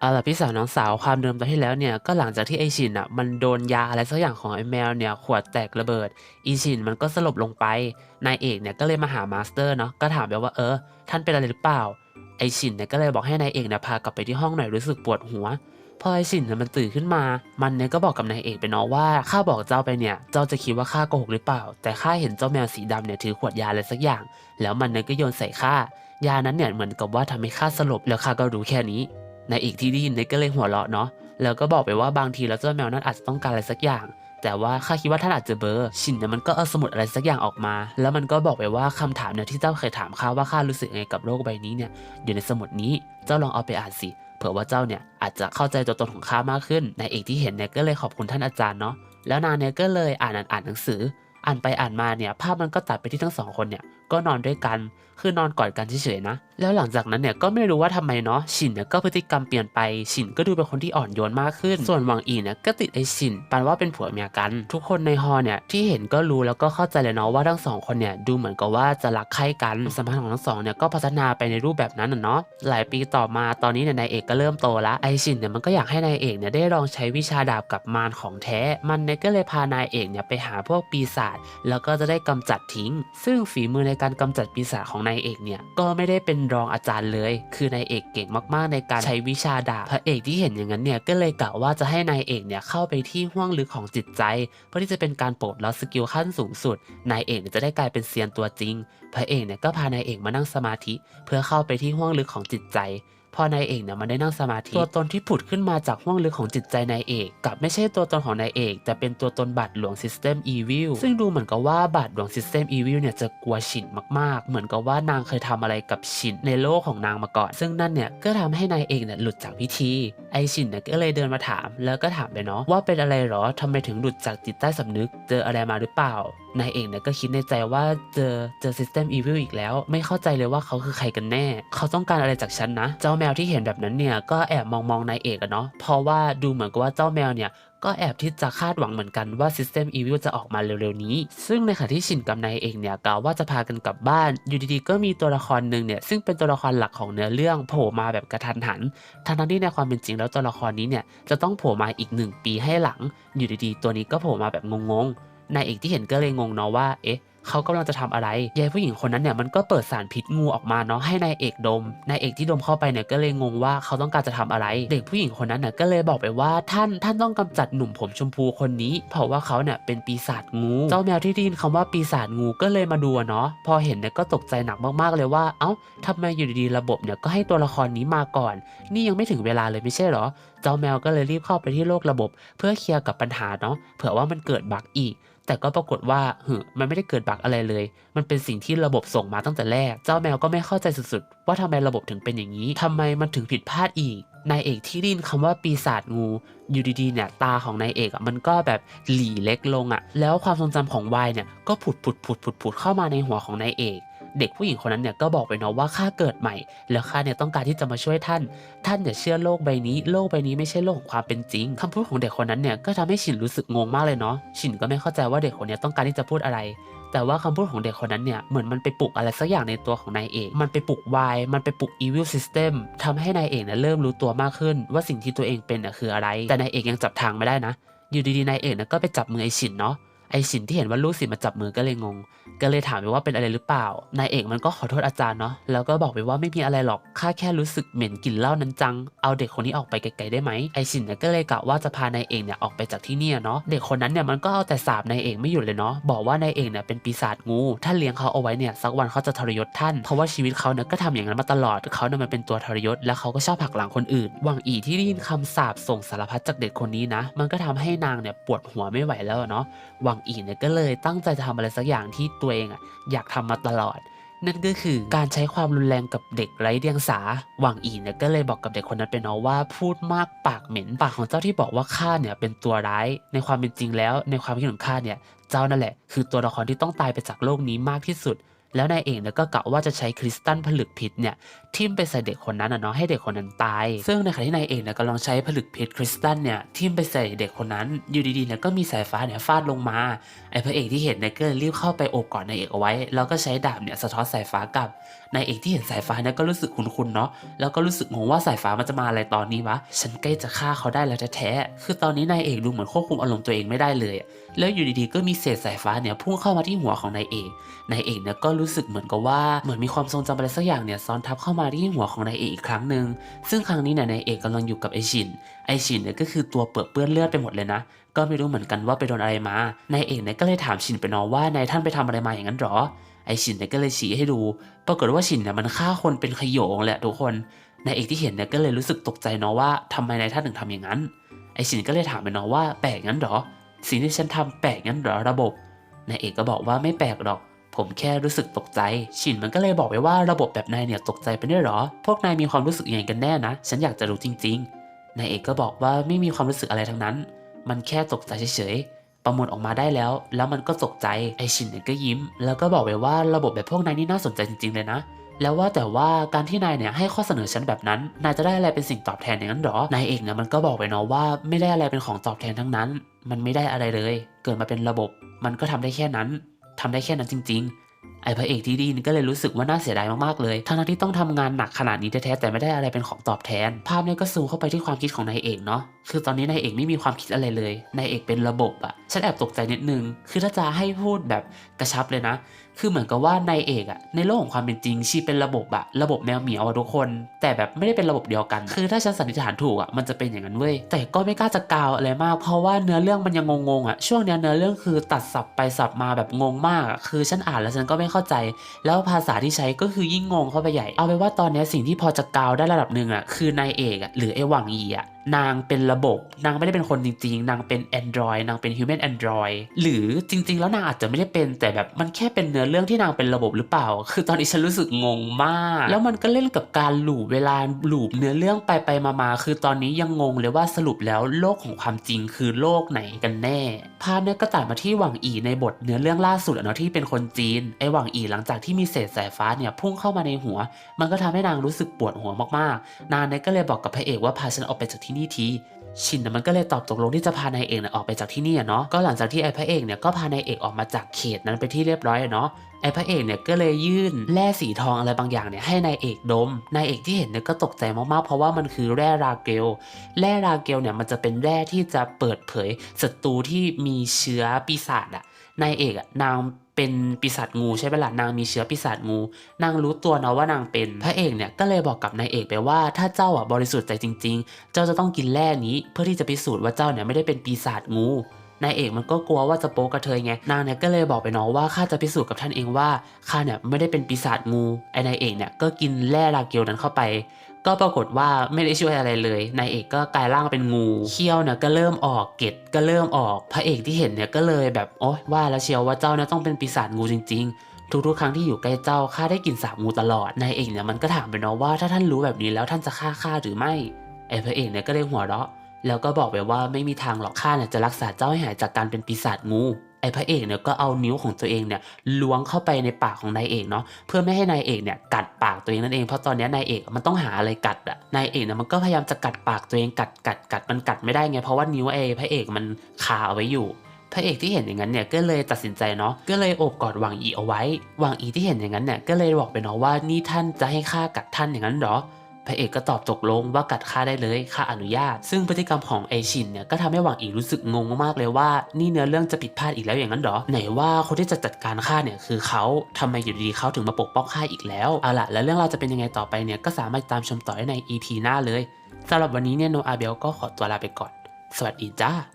เอาล่ะพี่สาวน้องสาวความเดิมตอนที่แล้วเนี่ยก็หลังจากที่ไอชินอะมันโดนยาอะไรสักอย่างของไอแมวเนี่ยขวดแตกระเบิดอีชินมันก็สลบลงไปนายเอกเนี่ยก็เลยมาหามาสเตอร์เนาะก็ถามไปว่าเออ ท่านเป็นอะไรหรือเปล่าไอชินเนี่ยก็เลยบอกให้นายเอกเนี่ยพากลับไปที่ห้องหน่อยรู้สึกปวดหัวพอไอชินเนี่ยมันตื่นขึ้นมา มันเนี่ยก็บอกกับนายเอกไปเนาะว่าข้าบอกเจ้าไปเนี่ยเจ้าจะคิดว่าข้าโกหกหรือเปล่า แต่ข้าเห็นเจ้าแมวสีดำเนี่ยถือขวดยาอะไรสักอย่าง แล้วมันเนี่ยก็โยนใส่ข้ายานั้นเนี่ยเหมือนกับว่าทำให้ข้าสลบแล้วข้าก็รู้แค่นี้ ในายเอกที่ได้ยินเนี่ยก็เลยหัวเราะเนาะแล้วก็บอกไปว่าบางทีแล้วเจ้าแมวนั้นอาจจะต้องการอะไรสักอย่าง แต่ว่าข้าคิดว่าท่านอาจจะเบอร์ชินเนี่ยมันก็เอาสมุดอะไรสักอย่างออกมา แล้วมันก็บอกไปว่าคำถามเนี่ยที่เจ้าเคยถามข้าว่าข้ารู้สึกไงกับโลกใบนี้เนี่ยอยู่ในสมุดนี้เจ้าลองเอาไปอ่านสิเผื่อว่าเจ้าเนี่ยอาจจะเข้าใจตัวตนของข้ามากขึ้นนายเอกที่เห็นเนี่ยก็เลยขอบคุณท่านอาจารย์เนาะแล้วนางเนี่ยก็เลยอ่านอ่านอ่านหนังสือ อ่านไปอ่านมาเนี่ยภาพมันก็ตัดไปที่ทั้งสองคนเนี่ย ก็นอนด้วยกัน คือนอนกอดกันเฉยๆนะ แล้วหลังจากนั้นเนี่ยก็ไม่รู้ว่าทำไมเนาะชินเนี่ยก็พฤติกรรมเปลี่ยนไปชินก็ดูเป็นคนที่อ่อนโยนมากขึ้น ส่วนหวังอีเนี่ยก็ติดไอชินปันว่าเป็นผัวเมียกัน ทุกคนในฮอเนี่ยที่เห็นก็รู้แล้วก็เข้าใจเลยเนาะว่าทั้งสองคนเนี่ยดูเหมือนกับว่าจะรักใคร่กันสัมพันธ์ของทั้งสองเนี่ยก็พัฒนาไปในรูปแบบนั้นนะเนาะหลายปีต่อมาตอนนี้เนี่ยนายเอกก็เริ่มโตละไอชินเนี่ยมันก็อยากให้นายเอกเนี่ยได้ลองใช้วิชาดาบกับมารของแท้ มันเนี่ยก็เลยพานายเอกเนี่ยไปหาพวกปีศาจแล้วก็จะได้กำจัดทิ้ง ซึ่งฝีมือในการกำจัดปีศาจของนายเอกเนี่ยก็ไม่ได้เป็นรองอาจารย์เลย คือนายเอกเก่งมากๆ ในการใช้วิชาดาบพระเอกที่เห็นอย่างนั้นเนี่ยก็เลยกะว่าจะให้นายเอกเนี่ยเข้าไปที่ห้วงลึกของจิตใจ เพื่อที่จะเป็นการปลดล็อกสกิลขั้นสูงสุดนายเอกเนี่ยจะได้กลายเป็นเซียนตัวจริง พระเอกเนี่ยก็พานายเอกมานั่งสมาธิ เพื่อเข้าไปที่ห้วงลึกของจิตใจ พอนายเอกเนี่ยมันได้นั่งสมาธิตัวตนที่ผุดขึ้นมาจากห้วงลึกของจิตใจนายเอกกลับไม่ใช่ตัวตนของนายเอก แต่เป็นตัวตนบาทหลวงซิสเต็มอีวิลซึ่งดูเหมือนกับว่าบาทหลวงซิสเต็มอีวิลเนี่ยจะกลัวฉินมากๆ เหมือนกับว่านางเคยทำอะไรกับฉินในโลกของนางมาก่อน ซึ่งนั่นเนี่ยก็ทำให้นายเอกเนี่ยหลุดจากพิธี ไอฉินเนี่ยก็เลยเดินมาถาม แล้วก็ถามไปเนาะว่าเป็นอะไรหรอทำไมถึงหลุดจากจิตใต้สำนึก เจออะไรมาหรือเปล่านายเอกเนี่ยก็คิดในใจว่าเจอเจอซิสเต็มอีวิลอีกแล้ว ไม่เข้าใจเลยว่าเขาคือใครกันแน่ เขาต้องการอะไรจากฉันนะ เจ้าแมวที่เห็นแบบนั้นเนี่ยก็แอบมองมองนายเอกอะเนาะเพราะว่าดูเหมือนกับว่าเจ้าแมวเนี่ยก็แอบที่จะคาดหวังเหมือนกันว่า System Evil จะออกมาเร็วๆนี้ ซึ่งในขณะที่ชินกับนายเองเนี่ยกล่าวว่าจะพากันกลับบ้าน อยู่ดีๆ ก็มีตัวละครหนึ่งเนี่ยซึ่งเป็นตัวละครหลักของเนื้อเรื่องโผล่มาแบบกระทันหัน ทั้งที่ในความเป็นจริงแล้วตัวละครนี้เนี่ยจะต้องโผล่มาอีกหนึ่งปีให้หลัง อยู่ดีๆ ตัวนี้ก็โผล่มาแบบงงๆ นายเอกที่เห็นก็เลยงงเนาะว่า เอ๊ะเขากำลังจะทำอะไร ยายผู้หญิงคนนั้นเนี่ยมันก็เปิดสารพิษงูออกมาเนาะให้นายเอกดม นายเอกที่ดมเข้าไปเนี่ยก็เลยงงว่าเขาต้องการจะทำอะไร เด็กผู้หญิงคนนั้นเนี่ยก็เลยบอกไปว่าท่านท่านต้องกำจัดหนุ่มผมชมพูคนนี้ เพราะว่าเขาเนี่ยเป็นปีศาจงู เจ้าแมวที่ได้ยินคำว่าปีศาจงูก็เลยมาดูเนาะ พอเห็นเนี่ยก็ตกใจหนักมากๆเลยว่า เอ้าทำไมอยู่ดีๆระบบเนี่ยก็ให้ตัวละครนี้มาก่อน นี่ยังไม่ถึงเวลาเลยไม่ใช่หรอ เจ้าแมวก็เลยรีบเข้าไปที่โลกระบบ เพื่อเคลียร์กับปัญหาเนาะ เผื่อว่ามันเกิดบั๊กอีก แต่ก็ปรากฏว่าเฮ้มันไม่ได้เกิดบั๊กอะไรเลย มันเป็นสิ่งที่ระบบส่งมาตั้งแต่แรก เจ้าแมวก็ไม่เข้าใจสุดๆ ว่าทำไมระบบถึงเป็นอย่างนี้ทำไมมันถึงผิดพลาดอีก นายเอกที่ดินคำว่าปีศาจงู อยู่ดีๆเนี่ยตาของนายเอกอะมันก็แบบหลีเล็กลงอะ แล้วความทรงจำของวายเนี่ยก็ผุดผุดผุดผุดผุดเข้ามาในหัวของนายเอก เด็กผู้หญิงคนนั้นเนี่ยก็บอกไปเนาะว่าข้าเกิดใหม่ แล้วข้าเนี่ยต้องการที่จะมาช่วยท่าน ท่านอย่าเชื่อโลกใบนี้ โลกใบนี้ไม่ใช่โลกของความเป็นจริงคำพูดของเด็กคนนั้นเนี่ยก็ทำให้ฉินรู้สึกงงมากเลยเนาะฉินก็ไม่เข้าใจว่าเด็กคนนี้ต้องการที่จะพูดอะไรแต่ว่าคำพูดของเด็กคนนั้นเนี่ย เหมือนมันไปปลุกอะไรสักอย่างในตัวของนายเอก มันไปปลุกวายมันไปปลุก evil system ทำให้นายเอกเนี่ยเริ่มรู้ตัวมากขึ้น ว่าสิ่งที่ตัวเองเป็นน่ะคืออะไร แต่นายเอกยังจับทางไม่ได้นะ อยู่ดีๆนายเอกเนี่ยก็ไปจับมือไอฉินเนาะ ไอฉินที่เห็นว่าลูกศิษย์มาจับมือก็เลยงง ก็เลยถามไปว่าเป็นอะไรหรือเปล่า นายเอกมันก็ขอโทษอาจารย์เนาะ แล้วก็บอกไปว่าไม่มีอะไรหรอก ข้าแค่รู้สึกเหม็นกลิ่นเหล้านั้นจัง เอาเด็กคนนี้ออกไปไกลๆได้ไหม ไอฉินเนี่ยก็เลยกะว่าจะพานายเอกเนี่ยออกไปจากที่นี่เนาะ เด็กคนนั้นเนี่ยมันก็เอาแต่สาบนายเอกไม่หยุดเลยเนาะ บอกว่านายเอกเนี่ยเป็นปีศาจงู ถ้าเลี้ยงเขาเอาไว้เนี่ยสักวันเขาจะทรยศท่าน เพราะว่าชีวิตเขาเนี่ยก็ทำอย่างนั้นมาตลอด เขาเนี่ยมันเป็นตัวทรยศ และเขาก็ชอบผลักหลังคนอื่นหวังอีที่ได้ยินคำสาบส่งสารพัดจากเด็กคนนี้นะ มันก็ทำให้นางเนี่ยปวดหัวไม่ไหวแล้วเนาะ วังอีเนี่ยก็เลยตั้งใจจะทำอะไรสักอย่างที่ตัวเองอะอยากทำมาตลอด นั่นก็คือการใช้ความรุนแรงกับเด็กไร้เดียงสาหวังอีเนี่ยก็เลยบอกกับเด็กคนนั้นไปเนาะว่าพูดมากปากเหม็นปากของเจ้าที่บอกว่าข้าเนี่ยเป็นตัวร้าย ในความเป็นจริงแล้ว ในความคิดของข้าเนี่ยเจ้านั่นแหละ คือตัวละครที่ต้องตายไปจากโลกนี้มากที่สุด แล้วนายเอกเนี่ยก็กะว่าจะใช้คริสตัลผลึกพิษเนี่ยทิ่มไปใส่เด็กคนนั้นอะเนาะให้เด็กคนนั้นตาย ซึ่งในขณะที่นายเอกเนี่ยกำลังใช้ผลึกพิษคริสตัลเนี่ยทิ่มไปใส่เด็กคนนั้น อยู่ดีๆเนี่ยก็มีสายฟ้าเนี่ยฟาดลงมา ไอ้พระเอกที่เห็นเนี่ยก็เลรีบเข้าไปโอบกอดนายเอกเอาไว้ แล้วก็ใช้ดาบเนี่ยสะท้อนสายฟ้ากลับ นายเอกที่เห็นสายฟ้าเนี่ยก็รู้สึกคุ้นๆเนาะ แล้วก็รู้สึกงงว่าสายฟ้ามันจะมาอะไรตอนนี้วะ ฉันใกล้จะฆ่าเขาได้แล้วแท้ๆ คือตอนนี้นายเอกดูเหมือนควบคุมอารมณ์ตัวเองไม่ได้เลย แล้วอยู่ดีๆก็มีเศษสายฟ้าเนี่ยพุ่งเข้ามาที่หัวของนายเอก นายเอกเนี่ยก็รู้สึกเหมือนกับว่าเหมือนมีความทรงจำอะไรสักอย่างเนี่ยซ้อนทับเข้ามาที่หัวของนายเอกอีกครั้งหนึ่งซึ่งครั้งนี้เนี่ยนายเอกกำลังอยู่กับไอชินไอชินเนี่ยก็คือตัวเปื้อนเปื้อนเลือดไปหมดเลยนะก็ไม่รู้เหมือนกันว่าไปโดนอะไรมานายเอกเนี่ยก็เลยถามชินไปนาะว่านายท่านไปทำอะไรมาอย่างนั้นหรอไอชินเนี่ยก็เลยชี้ให้ดู ปรากฏว่าชินเนี่ยมันฆ่าคนเป็นขยงแหละทุกคนนายเอกที่เห็นเนี่ยก็เลยรู้สึกตกใจเนาะว่าทำไมนายท่านถึงทำอย่างนั้น ไอชินก็เลยถามไปเนาะว่าแปลกงั้นหรอ สิ่งที่ฉันทำแปลกงั้นหรอระบบนายเอกก็บอกว่าไม่แปลกหรอก ผมแค่รู้สึกตกใจ ชินมันก็เลยบอกไปว่าระบบแบบนายเนี่ยตกใจไปด้วยหรอ พวกนายมีความรู้สึกยังไงกันแน่นะ ฉันอยากจะรู้จริง ๆ นายเอกก็บอกว่าไม่มีความรู้สึกอะไรทั้งนั้น มันแค่ตกใจเฉยๆ ประมวลออกมาได้แล้ว แล้วมันก็ตกใจ ไอชินเนี่ยก็ยิ้ม แล้วก็บอกไปว่าระบบแบบพวกนายนี่น่าสนใจจริง ๆ เลยนะ แล้วว่าแต่ว่าการที่นายเนี่ยให้ข้อเสนอฉันแบบนั้น นายจะได้อะไรเป็นสิ่งตอบแทนอย่างนั้นหรอ นายเอกเนี่ยมันก็บอกไปเนาะว่าไม่ได้อะไรเป็นของตอบแทนทั้งนั้น มันไม่ได้อะไรเลย เกิดมาเป็นระบบ มันก็ทำได้แค่นั้น ทำได้แค่นั้นจริง ๆ ไอ้พระเอกที่ดีนก็เลยรู้สึกว่าน่าเสียดายมากๆเลยทั้งที่ต้องทำงานหนักขนาดนี้แท้ๆแต่ไม่ได้อะไรเป็นของตอบแทน ภาพนี้ก็ซูมเข้าไปที่ความคิดของนายเอกเนาะคือตอนนี้นายเอกไม่มีความคิดอะไรเลยนายเอกเป็นระบบอะฉันแอบตกใจนิดนึงคือถ้าจะให้พูดแบบกระชับเลยนะ คือเหมือนกับว่านายเอกอะในโลกของความเป็นจริงชีเป็นระบบอะระบบแมวเหมียวอะทุกคน แต่แบบไม่ได้เป็นระบบเดียวกัน คือถ้าฉันสันนิษฐานถูกอะมันจะเป็นอย่างนั้นเว้ยแต่ก็ไม่กล้าจะกล่าวอะไรมาก เพราะว่าเนื้อเรื่องมันยังงงๆอะช่วงเนี้ยเนื้อเรื่องคือตัดสับไปสับมาแบบงงมากอะคือฉันอ่านแล้วฉันก็ไม่เข้าใจ แล้วภาษาที่ใช้ก็คือยิ่งงงเข้าไปใหญ่ เอาไปนว่าตอนเนี้ยสิ่งที่พอจะกาวได้ระดับหนึ่งอะคือนายเอกอะหรือไอ้หวังอีอะ นางเป็นระบบ นางไม่ได้เป็นคนจริง ๆ นางเป็น Android นางเป็น Human Android หรือจริง ๆ แล้วนางอาจจะไม่ได้เป็นแต่แบบมันแค่เป็นเนื้อเรื่องที่นางเป็นระบบหรือเปล่า คือตอนนี้ฉันรู้สึกงงมาก แล้วมันก็เล่นกับการหลูปเวลาหลูปเนื้อเรื่องไปไปมามาคือตอนนี้ยังงงเลยว่าสรุปแล้วโลกของความจริงคือโลกไหนกันแน่ ภาพเนี้ยก็ตัดมาที่หวังอีในบทเนื้อเรื่องล่าสุดเนาะที่เป็นคนจีนไอหวังอีหลังจากที่มีเศษสายฟ้าเนี่ยพุ่งเข้ามาในหัว มันก็ทำให้นางรู้สึกปวดหัวมากๆ นางเนี่ยก็เลยบอกกับพระเอกว่าพาฉันออกไปจากที่นี่ทีชินน่ะมันก็เลยตอบตกลงที่จะพานายเอกเนี่ยออกไปจากที่นี่อะเนาะก็หลังจากที่ไอ้พระเอกเนี่ยก็พานายเอกออกมาจากเขตนั้นไปที่เรียบร้อยอะเนาะไอ้พระเอกเนี่ยก็เลยยื่นแร่สีทองอะไรบางอย่างเนี่ยให้นายเอกดม นายเอกที่เห็นเนี่ยก็ตกใจมากๆ เพราะว่ามันคือแร่ราเกล แร่ราเกลเนี่ยมันจะเป็นแร่ที่จะเปิดเผยศัตรูที่มีเชื้อปีศาจอะ นายเอกอะนางเป็นปีศาจงูใช่ไหมล่ะนางมีเชื้อปีศาจงู นางรู้ตัวนะว่านางเป็น พระเอกเนี่ยก็เลยบอกกับนายเอกไปว่า ถ้าเจ้าอะบริสุทธิ์ใจจริง ๆ เจ้าจะต้องกินแร่นี้ เพื่อที่จะพิสูจน์ว่าเจ้าเนี่ยไม่ได้เป็นปีศาจงู นายเอกมันก็กลัวว่าจะโป๊กระเทยไงนางเนี่ยก็เลยบอกไปเนาะว่าข้าจะพิสูจน์กับท่านเองว่าข้าเนี่ยไม่ได้เป็นปีศาจงูไอ้นายเอกเนี่ยก็กินแร่ราเกลนั้นเข้าไปก็ปรากฏว่าไม่ได้ช่วยอะไรเลย นายเอกก็กลายร่างเป็นงู เขี้ยวเนี่ยก็เริ่มออกเกล็ดก็เริ่มออก พระเอกที่เห็นเนี่ยก็เลยแบบโอ๊ยว่าแล้วเชียวว่าเจ้าเนี่ยต้องเป็นปีศาจงูจริง ๆ ทุกๆครั้งที่อยู่ใกล้เจ้าข้าได้กลิ่นสาบงูตลอด นายเอกเนี่ยมันก็ถามไปเนาะว่าถ้าท่านรู้แบบนี้แล้วท่านจะฆ่าข้าหรือไม่ไอ้พระเอกเนี่ยก็เลยหัวเราะ แล้วก็บอกไปว่าไม่มีทางหรอกข้าเนี่ยจะรักษาเจ้าให้หายจากการเป็นปีศาจงูไอ้พระเอกเนี่ยก็เอานิ้วของตัวเองเนี่ยล้วงเข้าไปในปากของนายเอกเนาะเพื่อไม่ให้นายเอกเนี่ยกัดปากตัวเองนั่นเองเพราะตอนนี้นายเอกมันต้องหาอะไรกัดอะนายเอกเนี่ยมันก็พยายามจะกัดปากตัวเองกัดกัดกัดมันกัดไม่ได้ไงเพราะว่านิ้วไอ้พระเอกมันคาเอาไว้อยู่พระเอกที่เห็นอย่างนั้นเนี่ยก็เลยตัดสินใจเนาะก็เลยโอบกอดหวังอีเอาไว้หวังอีที่เห็นอย่างนั้นเนี่ยก็เลยบอกไปเนาะว่านี่ท่านจะให้ข้ากัดท่านอย่างนั้นหรอ พระเอกก็ตอบตกลงว่ากัดข้าได้เลยข้าอนุญาต ซึ่งพฤติกรรมของไอชินเนี่ยก็ทำให้หวังอีรู้สึกงงมากเลยว่านี่เนื้อเรื่องจะผิดพลาดอีกแล้วอย่างนั้นเหรอ ไหนว่าคนที่จะจัดการข้าเนี่ยคือเขาทำไมอยู่ดีเขาถึงมาปกป้องข้าอีกแล้วเอาล่ะแล้วเรื่องราวจะเป็นยังไงต่อไปเนี่ยก็สามารถตามชมต่อได้ใน EP หน้าเลยสำหรับวันนี้เนี่ยโนอาเบลก็ขอตัวลาไปก่อน สวัสดีจ้า